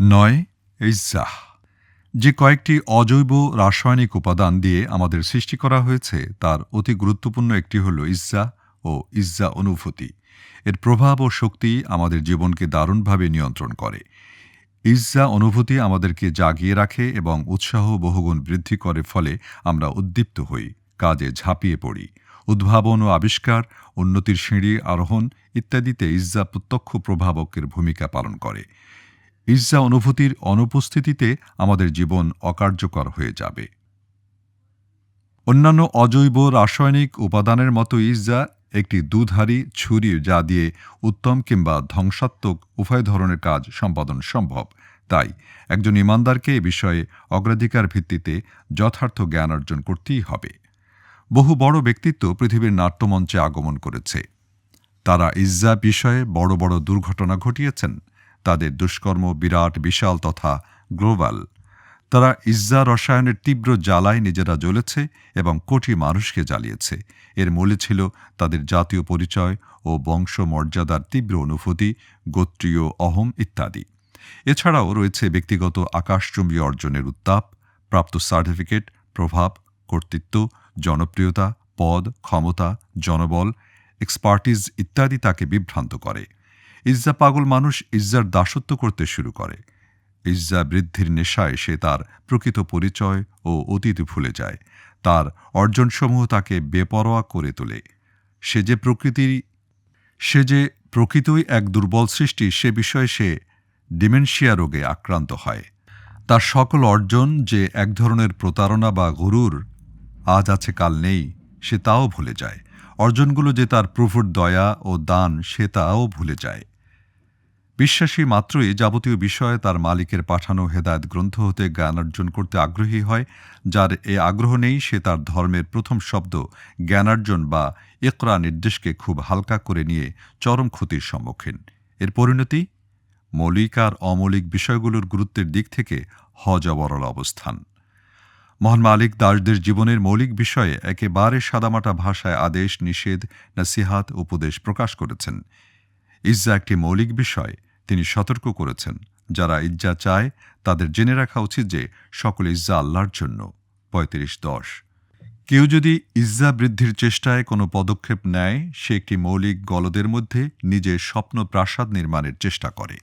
নয়, ইজ্জাহ, যে কয়েকটি অজৈব রাসায়নিক উপাদান দিয়ে আমাদের সৃষ্টি করা হয়েছে, তার অতি গুরুত্বপূর্ণ একটি হল ইজ্জা ও ইজ্জা অনুভূতি। এর প্রভাব ও শক্তি আমাদের জীবনকে দারুণভাবে নিয়ন্ত্রণ করে। ইজ্জা অনুভূতি আমাদেরকে জাগিয়ে রাখে এবং উৎসাহ বহুগুণ বৃদ্ধি করে, ফলে আমরা উদ্দীপ্ত হই, কাজে ঝাঁপিয়ে পড়ি। উদ্ভাবন ও আবিষ্কার, উন্নতির সিঁড়ি আরোহণ ইত্যাদিতে ইজ্জা প্রত্যক্ষ প্রভাবকের ভূমিকা পালন করে। ইজ্জা অনুভূতির অনুপস্থিতিতে আমাদের জীবন অকার্যকর হয়ে যাবে। অন্যান্য অজৈব রাসায়নিক উপাদানের মতো ইজ্জা একটি দুধারী ছুরি যা দিয়ে উত্তম কিংবা ধ্বংসাত্মক উভয় ধরনের কাজ সম্পাদন সম্ভব। তাই একজন ইমানদারকে এ বিষয়ে অগ্রাধিকার ভিত্তিতে যথার্থ জ্ঞান অর্জন করতেই হবে। বহু বড় ব্যক্তিত্ব পৃথিবীর নাট্যমঞ্চে আগমন করেছে। তারা ইজ্জা বিষয়ে বড় বড় দুর্ঘটনা ঘটিয়েছেন। তাদের দুষ্কর্ম, বিরাট, বিশাল তথা গ্লোবাল। তারা ইজ্জা রসায়নের তীব্র জ্বালায় নিজেরা জ্বলেছে এবং কোটি মানুষকে জ্বালিয়েছে। এর মূলে ছিল তাদের জাতীয় পরিচয় ও বংশ মর্যাদার তীব্র অনুভূতি, গোত্রীয় অহম ইত্যাদি। এছাড়াও রয়েছে ব্যক্তিগত আকাশচুম্বী অর্জনের উত্তাপ, প্রাপ্ত সার্টিফিকেট, প্রভাব, কর্তৃত্ব, জনপ্রিয়তা, পদ, ক্ষমতা, জনবল, এক্সপার্টিজ ইত্যাদি তাকে বিভ্রান্ত করে। ইজ্জা পাগল মানুষ ইজ্জার দাসত্ব করতে শুরু করে। ইজ্জা বৃদ্ধির নেশায় সে তার প্রকৃত পরিচয় ও অতীত ভুলে যায়। তার অর্জনসমূহ তাকে বেপরোয়া করে তোলে। সে যে প্রকৃতির সে যে প্রকৃতই এক দুর্বল সৃষ্টি, সে বিষয়ে সে ডিমেনশিয়া রোগে আক্রান্ত হয়। তার সকল অর্জন যে এক ধরনের প্রতারণা বা গরুর আজ আছে, কাল নেই, সে তাও ভুলে যায়। অর্জনগুলো যে তার প্রভুর দয়া ও দান, সে তাও ভুলে যায়। বিশ্বাসী মাত্রই যাবতীয় বিষয়ে তার মালিকের পাঠানো হেদায়ত গ্রন্থ হতে জ্ঞান অর্জন করতে আগ্রহী হয়, যার এ আগ্রহ নেই সে তার ধর্মের প্রথম শব্দ জ্ঞানার্জন বা একরা নির্দেশকে খুব হালকা করে নিয়ে চরম ক্ষতির সম্মুখীন। এর পরিণতি? মৌলিক আর অমৌলিক বিষয়গুলোর গুরুত্বের দিক থেকে হজবরল অবস্থান। মহান মালিক দাসদের জীবনের মৌলিক বিষয়ে একেবারে সাদামাটা ভাষায় আদেশ, নিষেধ, নাসিহাত, উপদেশ প্রকাশ করেছেন। ইজ্জা একটি মৌলিক বিষয়, তিনি সতর্ক করেছেন। যারা ইজ্জা চায়, তাদের জেনে রাখা উচিত যে সকল ইজ্জা আল্লাহর জন্য। পঁয়ত্রিশ দশ। কেউ যদি ইজ্জা বৃদ্ধির চেষ্টায় কোনো পদক্ষেপ নেয়, সে একটি মৌলিক গলদের মধ্যে নিজের স্বপ্ন প্রাসাদ নির্মাণের চেষ্টা করে।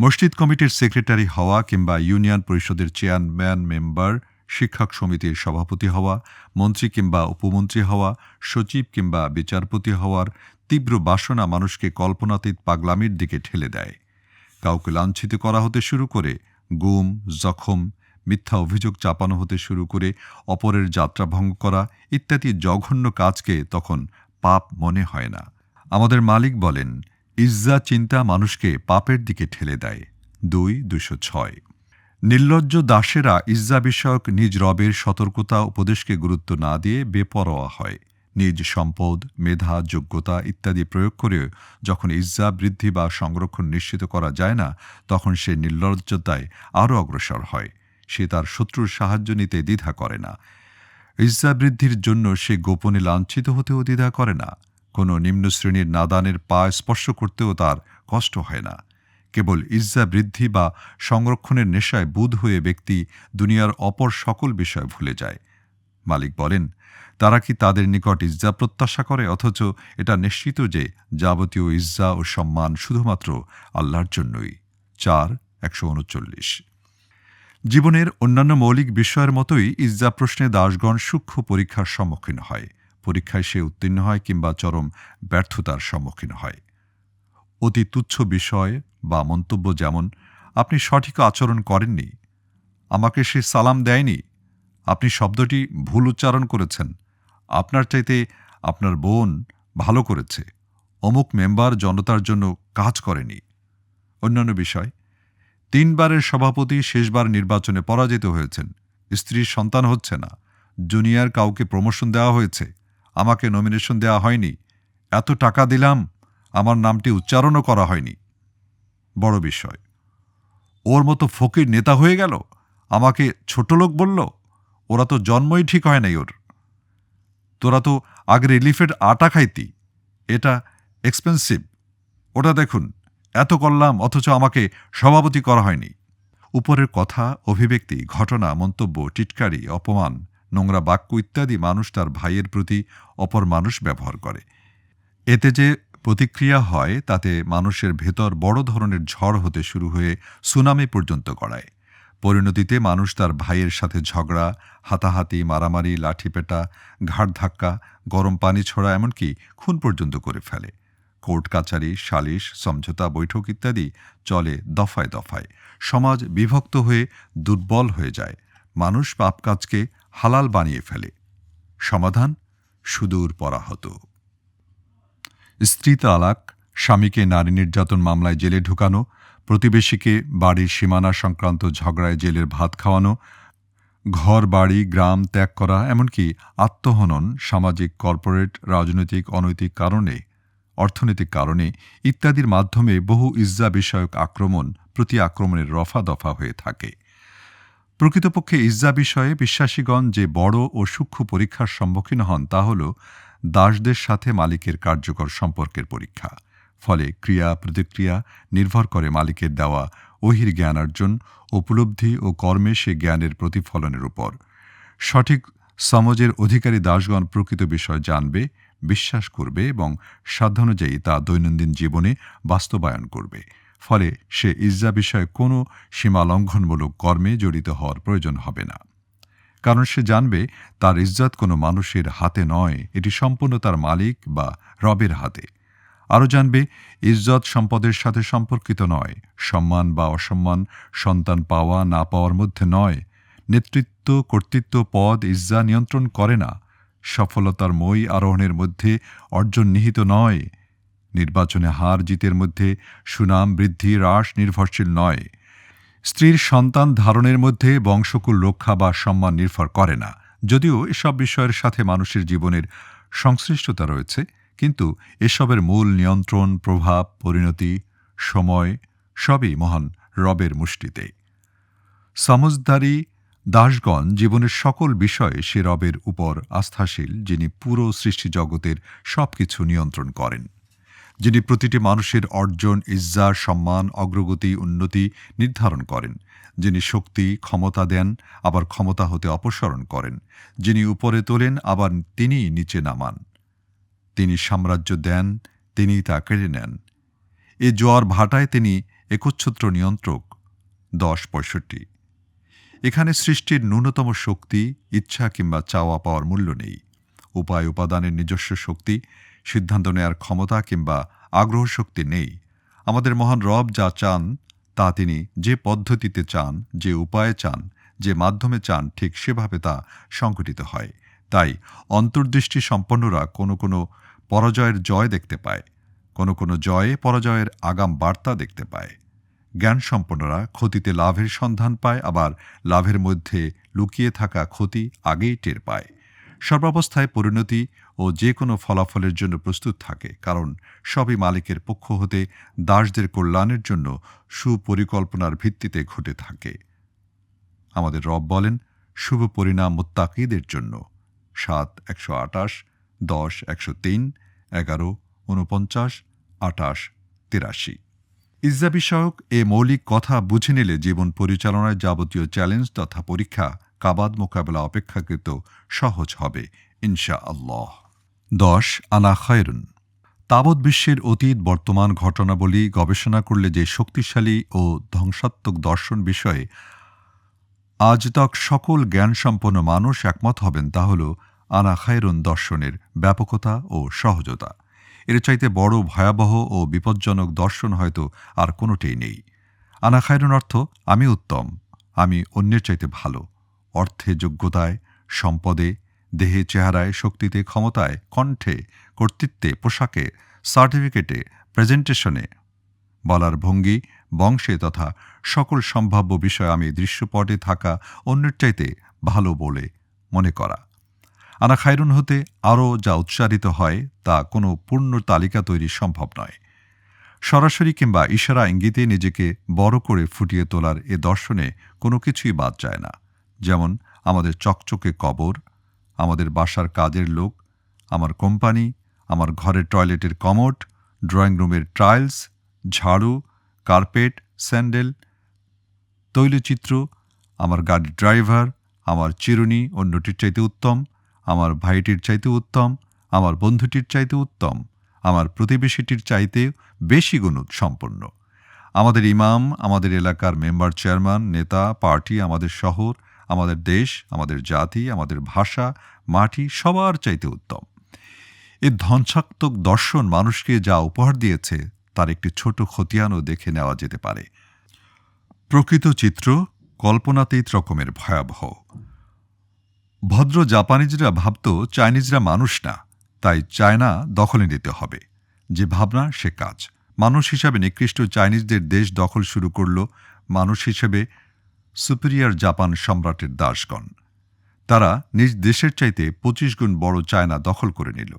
মসজিদ কমিটির সেক্রেটারি হওয়া কিংবা ইউনিয়ন পরিষদের চেয়ারম্যান, মেম্বার শিক্ষক সমিতির সভাপতি হওয়া, মন্ত্রী কিংবা উপমন্ত্রী হওয়া, সচিব কিংবা বিচারপতি হওয়ার তীব্র বাসনা মানুষকে কল্পনাতীত পাগলামির দিকে ঠেলে দেয়। কাউকে লাঞ্ছিত করা হতে শুরু করে গুম, জখম, মিথ্যা অভিযোগ চাপানো হতে শুরু করে অপরের যাত্রা ভঙ্গ করা ইত্যাদি জঘন্য কাজকে তখন পাপ মনে হয় না। আমাদের মালিক বলেন, ইজ্জা চিন্তা মানুষকে পাপের দিকে ঠেলে দেয়। দুই দুশো ছয়। নির্লজ্জ দাসেরা ইজ্জা বিষয়ক নিজ রবের সতর্কতা উপদেশকে গুরুত্ব না দিয়ে বেপরোয়া হয়। নিজ সম্পদ, মেধা, যোগ্যতা ইত্যাদি প্রয়োগ করে যখন ইজ্জা বৃদ্ধি বা সংরক্ষণ নিশ্চিত করা যায় না, তখন সে নির্লজ্জতায় আরও অগ্রসর হয়। সে তার শত্রুর সাহায্য নিতে দ্বিধা করে না। ইজ্জা বৃদ্ধির জন্য সে গোপনে লাঞ্ছিত হতেও দ্বিধা করে না। কোনো নিম্ন শ্রেণির নাদানের পা স্পর্শ করতেও তার কষ্ট হয় না। কেবল ইজ্জা বৃদ্ধি বা সংরক্ষণের নেশায় বুধ হয়ে ব্যক্তি দুনিয়ার অপর সকল বিষয় ভুলে যায়। মালিক বলেন, তারা কি তাদের নিকট ইজ্জা প্রত্যাশা করে, অথচ এটা নিশ্চিত যে যাবতীয় ইজ্জা ও সম্মান শুধুমাত্র আল্লাহর জন্যই। চার, একশো উনচল্লিশ। জীবনের অন্যান্য মৌলিক বিষয়ের মতোই ইজ্জা প্রশ্নে দাসগণ সূক্ষ্ম পরীক্ষার সম্মুখীন হয়। পরীক্ষায় সে উত্তীর্ণ হয় কিংবা চরম ব্যর্থতার সম্মুখীন হয়। অতি তুচ্ছ বিষয় বা মন্তব্য যেমন, আপনি সঠিক আচরণ করেননি। আমাকে সে সালাম দেয়নি। আপনি শব্দটি ভুল উচ্চারণ করেছেন। আপনার চাইতে আপনার বোন ভালো করেছে। অমুক মেম্বার জনতার জন্য কাজ করেনি। অন্যান্য বিষয়, তিনবারের সভাপতি শেষবার নির্বাচনে পরাজিত হয়েছেন। স্ত্রীর সন্তান হচ্ছে না। জুনিয়র কাউকে প্রমোশন দেওয়া হয়েছে। আমাকে নমিনেশন দেওয়া হয়নি। এত টাকা দিলাম আমার নামটি উচ্চারণও করা হয়নি। বড় বিষয়। ওর মতো ফকির নেতা হয়ে গেল? আমাকে ছোট লোক বলল, ওরা তো জন্মই ঠিক হয় নাই ওর। তোরা তো আগে রিলিফের আটা খাইতি। এটা এক্সপেন্সিভ ওটা দেখুন, এত করলাম অথচ আমাকে সভাপতি করা হয়নি। উপরের কথা, অভিব্যক্তি, ঘটনা, মন্তব্য, টিটকারি, অপমান, নোংরা বাক্য ইত্যাদি মানুষ তার ভাইয়ের প্রতি অপর মানুষ ব্যবহার করে। এতে যে প্রতিক্রিয়া হয় তাতে মানুষের ভেতর বড় ধরনের ঝড় হতে শুরু হয়ে সুনামি পর্যন্ত গড়ায়। পরিণতিতে মানুষ তার ভাইয়ের সাথে ঝগড়া, হাতাহাতি, মারামারি, লাঠিপেটা ঘাট ধাক্কা, গরম পানি ছড়া এমনকি খুন পর্যন্ত করে ফেলে। কোর্ট কাচারি, সালিশ, সমঝোতা, বৈঠক ইত্যাদি চলে দফায় দফায়। সমাজ বিভক্ত হয়ে দুর্বল হয়ে যায়। মানুষ পাপ কাজকে হালাল বানিয়ে ফেলে। সমাধান সুদূর পরাহত স্ত্রী তালাক স্বামীকে নারী নির্যাতন মামলায় জেলে ঢুকানো, প্রতিবেশীকে বাড়ির সীমানা সংক্রান্ত ঝগড়ায় জেলের ভাত খাওয়ানো, ঘর, বাড়ি, গ্রাম ত্যাগ করা, এমনকি আত্মহনন সামাজিক, কর্পোরেট, রাজনৈতিক, অনৈতিক কারণে, অর্থনৈতিক কারণে ইত্যাদির মাধ্যমে বহু ইজ্জা বিষয়ক আক্রমণ, প্রতি আক্রমণের রফা দফা হয়ে থাকে। প্রকৃতপক্ষে ইজ্জা বিষয়ে বিশ্বাসীগণ যে বড় ও সূক্ষ্ম পরীক্ষার সম্মুখীন হন তা হল দাসদের সাথে মালিকের কার্যকর সম্পর্কের পরীক্ষা। ফলে ক্রিয়া, প্রতিক্রিয়া নির্ভর করে মালিকের দেওয়া ওহির জ্ঞানার্জন উপলব্ধি ও কর্মে সে জ্ঞানের প্রতিফলনের উপর। সঠিক সমাজের অধিকারী দাসগণ প্রকৃত বিষয় জানবে, বিশ্বাস করবে এবং সাধ্যানুযায়ী তা দৈনন্দিন জীবনে বাস্তবায়ন করবে। ফলে সে ইজ্জা বিষয়ে কোনো সীমালঙ্ঘনমূলক কর্মে জড়িত হওয়ার প্রয়োজন হবে না। কারণ সে জানবে তার ইজ্জত কোনো মানুষের হাতে নয়, এটি সম্পূর্ণ তার মালিক বা রবের হাতে। আরও জানবে, ইজ্জত সম্পদের সাথে সম্পর্কিত নয়, সম্মান বা অসম্মান সন্তান পাওয়া না পাওয়ার মধ্যে নয়, নেতৃত্ব, কর্তৃত্ব, পদ, ইজ্জা নিয়ন্ত্রণ করে না, সফলতার মই আরোহণের মধ্যে অর্জন নিহিত নয়, নির্বাচনে হার জিতের মধ্যে সুনাম বৃদ্ধি হ্রাস নির্ভরশীল নয়। স্ত্রীর সন্তান ধারণের মধ্যে বংশকুল রক্ষা বা সম্মান নির্ভর করে না। যদিও এসব বিষয়ের সাথে মানুষের জীবনের সংশ্লিষ্টতা রয়েছে, কিন্তু এসবের মূল নিয়ন্ত্রণ, প্রভাব, পরিণতি, সময় সবই মহান রবের মুষ্টিতে। সমজদারি দাসগণ জীবনের সকল বিষয়ে সে রবের উপর আস্থাশীল, যিনি পুরো সৃষ্টি জগতের সব কিছু নিয়ন্ত্রণ করেন। যিনি প্রতিটি মানুষের অর্জন, ইজ্জা, সম্মান, অগ্রগতি, উন্নতি নির্ধারণ করেন। যিনি শক্তি, ক্ষমতা দেন, আবার ক্ষমতা হতে অপসারণ করেন। যিনি উপরে তোলেন, আবার তিনি নিচে নামান। তিনি সাম্রাজ্য দেন তিনি তা কেড়ে নেন। এ জোয়ার ভাটায় তিনি একচ্ছত্র নিয়ন্ত্রক, দশ পঁয়ষট্টি। এখানে সৃষ্টির ন্যূনতম শক্তি, ইচ্ছা কিংবা চাওয়া পাওয়ার মূল্য নেই। উপায় উপাদানের নিজস্ব শক্তি সিদ্ধান্ত নেয়ার ক্ষমতা কিংবা আগ্রহ শক্তি নেই। আমাদের মহান রব যা চান, তা তিনি যে পদ্ধতিতে চান, যে উপায়ে চান, যে মাধ্যমে চান, ঠিক সেভাবে তা সংঘটিত হয়। তাই অন্তর্দৃষ্টি সম্পন্নরা কোনো কোনো পরাজয়ের জয় দেখতে পায়, কোনো কোনো জয়ে পরাজয়ের আগাম বার্তা দেখতে পায়। জ্ঞান সম্পন্নরা ক্ষতিতে লাভের সন্ধান পায়, আবার লাভের মধ্যে লুকিয়ে থাকা ক্ষতি আগেই টের পায়। সর্বাবস্থায় পরিণতি ও যে কোনো ফলাফলের জন্য প্রস্তুত থাকে, কারণ সবই মালিকের পক্ষ হতে দাসদের কল্যাণের জন্য সুপরিকল্পনার ভিত্তিতে ঘটে থাকে। আমাদের রব বলেন, শুভ পরিণাম মোত্তাকিদের জন্য। সাত, একশো আটাশ দশ, একশো তিন, এগারো উনপঞ্চাশ আটাশ তিরাশি। ইজ্জা বিষয়ক এ মৌলিক কথা বুঝে নিলে জীবন পরিচালনায় যাবতীয় চ্যালেঞ্জ তথা পরীক্ষা, কাবাদ মোকাবেলা অপেক্ষাকৃত সহজ হবে ইনশা আল্লাহ দশ আনা খয়রুন। তাবৎ বিশ্বের অতীত, বর্তমান ঘটনাবলী গবেষণা করলে যে শক্তিশালী ও ধ্বংসাত্মক দর্শন বিষয়ে আজ তক সকল জ্ঞানসম্পন্ন মানুষ একমত হবেন, তা হল আনা খায়রুন দর্শনের ব্যাপকতা ও সহজতা। এর চাইতে বড় ভয়াবহ ও বিপজ্জনক দর্শন হয়তো আর কোনোটাই নেই। আনা খায়রুন অর্থ, আমি উত্তম, আমি অন্যের চাইতে ভালো। অর্থে যোগ্যতায়, সম্পদে দেহে চেহারায়, শক্তিতে, ক্ষমতায়, কণ্ঠে, কর্তৃত্বে, পোশাকে, সার্টিফিকেটে, প্রেজেন্টেশনে। বলার ভঙ্গি, বংশে তথা সকল সম্ভাব্য বিষয় আমি দৃশ্যপটে থাকা অন্যের চাইতে ভালো বলে মনে করা। আনা খায়রুন হতে আরও যা উচ্চারিত হয় তা কোনো পূর্ণ তালিকা তৈরি সম্ভব নয়। সরাসরি কিংবা ইশারা ইঙ্গিতে নিজেকে বড় করে ফুটিয়ে তোলার এ দর্শনে কোনো কিছুই বাদ যায় না। যেমন আমাদের চকচকে কবর আমাদের বাসার কাজের লোক, আমার কোম্পানি, আমার ঘরের টয়লেটের কমোড, ড্রয়িং রুমের ট্রায়ালস ঝাড়ু, কার্পেট, স্যান্ডেল, তৈলচিত্র, আমার গাড়ির ড্রাইভার, আমার চিরুনি অন্যটির চাইতে উত্তম, আমার ভাইটির চাইতে উত্তম, আমার বন্ধুটির চাইতে উত্তম, আমার প্রতিবেশীটির চাইতে বেশি গুণ সম্পন্ন আমাদের ইমাম, আমাদের এলাকার মেম্বার, চেয়ারম্যান, নেতা, পার্টি, আমাদের শহর আমাদের দেশ, আমাদের জাতি, আমাদের ভাষা, মাটি সবার চাইতে উত্তম। এ ধ্বংসাত্মক দর্শন মানুষকে যা উপহার দিয়েছে, তার একটি ছোট খতিয়ানও দেখে নেওয়া যেতে পারে। প্রকৃত চিত্র কল্পনাতীত রকমের ভয়াবহ। ভদ্র জাপানিজরা ভাবত চাইনিজরা মানুষ না, তাই চায়না দখলে নিতে হবে। যে ভাবনা, সে কাজ। মানুষ হিসাবে নিকৃষ্ট চাইনিজদের দেশ দখল শুরু করল, মানুষ হিসেবে সুপিরিয়র জাপান সম্রাটের দাসগণ। তারা নিজ দেশের চাইতে পঁচিশ গুণ বড় চায়না দখল করে নিল।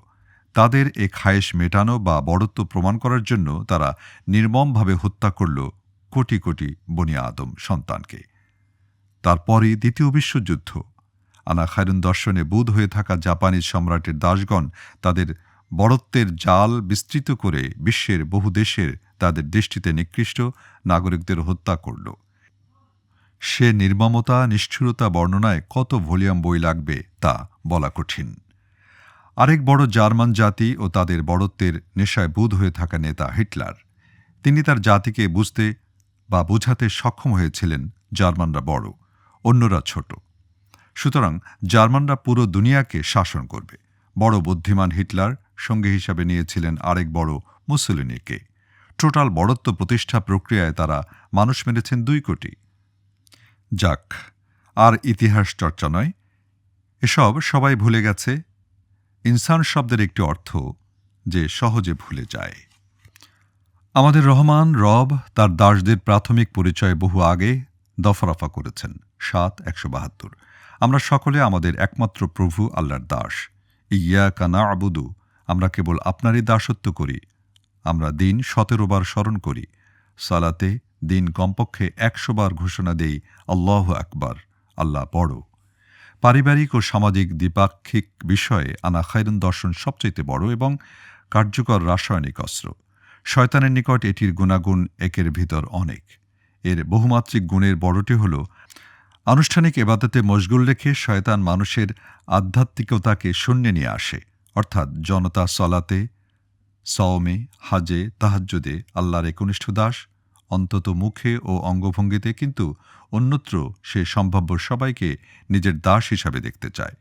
তাদের এ খায়েশ মেটানো বা বড়ত্ব প্রমাণ করার জন্য তারা নির্মমভাবে হত্যা করল কোটি কোটি বনিয়া আদম সন্তানকে। তারপরই দ্বিতীয় বিশ্বযুদ্ধ। আনা খায়রুন দর্শনে বুধ হয়ে থাকা জাপানিজ সম্রাটের দাসগণ তাদের বড়ত্বের জাল বিস্তৃত করে বিশ্বের বহু দেশের তাদের দেশটিতে নিকৃষ্ট নাগরিকদের হত্যা করল। সে নির্মমতা, নিষ্ঠুরতা বর্ণনায় কত ভলিউম বই লাগবে তা বলা কঠিন। আরেক বড় জার্মান জাতি ও তাদের বড়ত্বের নেশায় বুধ হয়ে থাকা নেতা হিটলার। তিনি তার জাতিকে বুঝতে বা বোঝাতে সক্ষম হয়েছিলেন জার্মানরা বড়, অন্যরা ছোট। সুতরাং জার্মানরা পুরো দুনিয়াকে শাসন করবে। বড় বুদ্ধিমান হিটলার সঙ্গী হিসাবে নিয়েছিলেন আরেক বড় মুসলিনীকে। টোটাল বড়ত্ব প্রতিষ্ঠা প্রক্রিয়ায় তারা মানুষ মেরেছেন দুই কোটি। যাক, আর ইতিহাস চর্চা নয়। এসব সবাই ভুলে গেছে। ইনসান শব্দের একটি অর্থ যে সহজে ভুলে যায়। আমাদের রহমান, রব, তার দাসদের প্রাথমিক পরিচয় বহু আগে দফারফা করেছেন, সাত একশো বাহাত্তর। আমরা সকলে আমাদের একমাত্র প্রভু, আল্লাহর দাস। ইয়া কানা আবুদু আমরা কেবল আপনারই দাসত্ব করি। আমরা দিন সতেরো বার স্মরণ করি। সালাতে দিন কমপক্ষে একশো বার ঘোষণা দেই, আল্লাহ আকবার, আল্লাহ বড়। পারিবারিক ও সামাজিক দ্বিপাক্ষিক বিষয়ে আনা খায়রুন দর্শন সবচাইতে বড় এবং কার্যকর রাসায়নিক অস্ত্র। শয়তানের নিকট এটির গুণাগুণ একের ভিতর অনেক। এর বহুমাত্রিক গুণের বড়টি হল, আনুষ্ঠানিক এবাদতে মশগুল রেখে শয়তান মানুষের আধ্যাত্মিকতাকে শূন্যে নিয়ে আসে। অর্থাৎ জনতা সলাতে, সওমে, হাজে, তাহাজ্জুদে, আল্লাহর একনিষ্ঠ দাস অন্তত মুখে ও অঙ্গভঙ্গিতে কিন্তু অন্যত্র সে সম্ভাব্য সবাইকে নিজের দাস হিসাবে দেখতে চায়।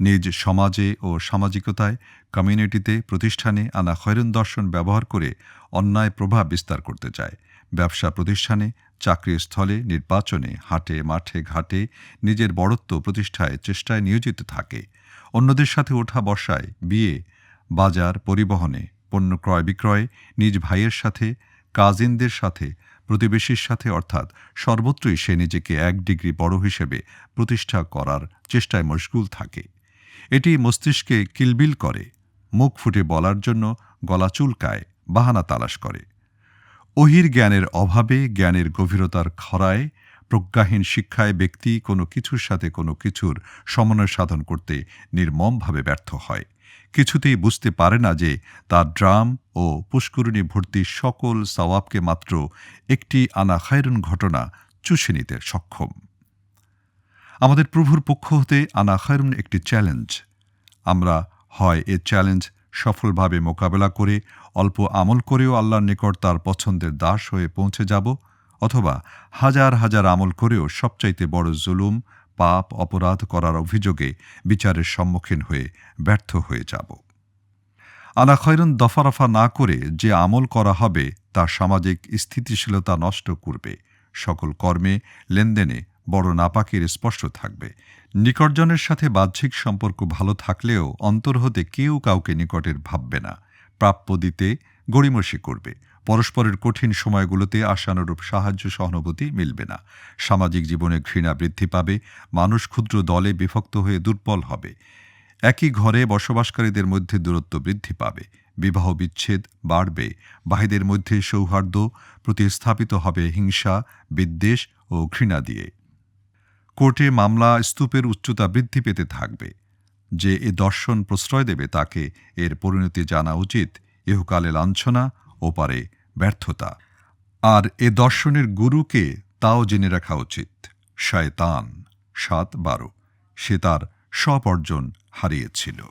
নিজ সমাজে ও সামাজিকতায় কমিউনিটিতে, প্রতিষ্ঠানে আনা খয়রুন দর্শন ব্যবহার করে অন্যায় প্রভাব বিস্তার করতে চায়। ব্যবসা প্রতিষ্ঠানে চাকরির স্থলে, নির্বাচনে, হাটে, মাঠে, ঘাটে নিজের বড়ত্ব প্রতিষ্ঠায়, চেষ্টায় নিয়োজিত থাকে। অন্যদের সাথে ওঠা বসায়, বিয়ে, বাজার, পরিবহনে, পণ্য ক্রয় বিক্রয়ে নিজ ভাইয়ের সাথে, কাজিনদের সাথে প্রতিবেশীর সাথে অর্থাৎ সর্বত্রই সে নিজেকে এক ডিগ্রি বড় হিসেবে প্রতিষ্ঠা করার চেষ্টায় মশগুল থাকে। এটি মস্তিষ্কে কিলবিল করে, মুখ ফুটে বলার জন্য গলা চুলকায়, বাহানা তালাশ করে। অহির জ্ঞানের অভাবে, জ্ঞানের গভীরতার খরায়, প্রজ্ঞাহীন শিক্ষায় ব্যক্তি কোনো কিছুর সাথে কোনো কিছুর সমন্বয় সাধন করতে নির্মমভাবে ব্যর্থ হয়। কিছুতেই বুঝতে পারে না যে তার ড্রাম ও পুষ্করণী ভর্তি সকল সওয়াবকে মাত্র একটি আনা খায়রুন ঘটনা চুষে নিতে সক্ষম। আমাদের প্রভুর পক্ষ হতে আনা খায়রুন একটি চ্যালেঞ্জ। আমরা হয় এ চ্যালেঞ্জ সফলভাবে মোকাবেলা করে, অল্প আমল করেও আল্লাহর নিকট তার পছন্দের দাস হয়ে পৌঁছে যাব, অথবা হাজার হাজার আমল করেও সবচাইতে বড় জুলুম পাপ অপরাধ করার অভিযোগে বিচারের সম্মুখীন হয়ে ব্যর্থ হয়ে যাব। আনা খৈরন দফারফা না করে যে আমল করা হবে তা সামাজিক স্থিতিশীলতা নষ্ট করবে। সকল কর্মে, লেনদেনে বড় নাপাকের স্পষ্ট থাকবে। নিকটজনের সাথে বাহ্যিক সম্পর্ক ভালো থাকলেও অন্তর হতে কেউ কাউকে নিকটের ভাববে না। প্রাপ্য দিতে গড়িমসি করবে। পরস্পরের কঠিন সময়গুলোতে আশানুরূপ সাহায্য সহানুভূতি মিলবে না। সামাজিক জীবনে ঘৃণা বৃদ্ধি পাবে, মানুষ ক্ষুদ্র দলে বিভক্ত হয়ে দুর্বল হবে। একই ঘরে বসবাসকারীদের মধ্যে দূরত্ব বৃদ্ধি পাবে। বিবাহ বিচ্ছেদ বাড়বে বাহিদের মধ্যে সৌহার্দ্য প্রতিস্থাপিত হবে হিংসা, বিদ্বেষ ও ঘৃণা দিয়ে। কোর্টে মামলা স্তূপের উচ্চতা বৃদ্ধি পেতে থাকবে। যে এ দর্শন প্রশ্রয় দেবে তাকে এর পরিণতি জানা উচিত। ইহকালে লাঞ্ছনা ও পারে ব্যর্থতা। আর এ দর্শনের গুরুকে তাও জেনে রাখা উচিত। শয়তান, সাত বারো, সে তার সব অর্জন হারিয়েছিল।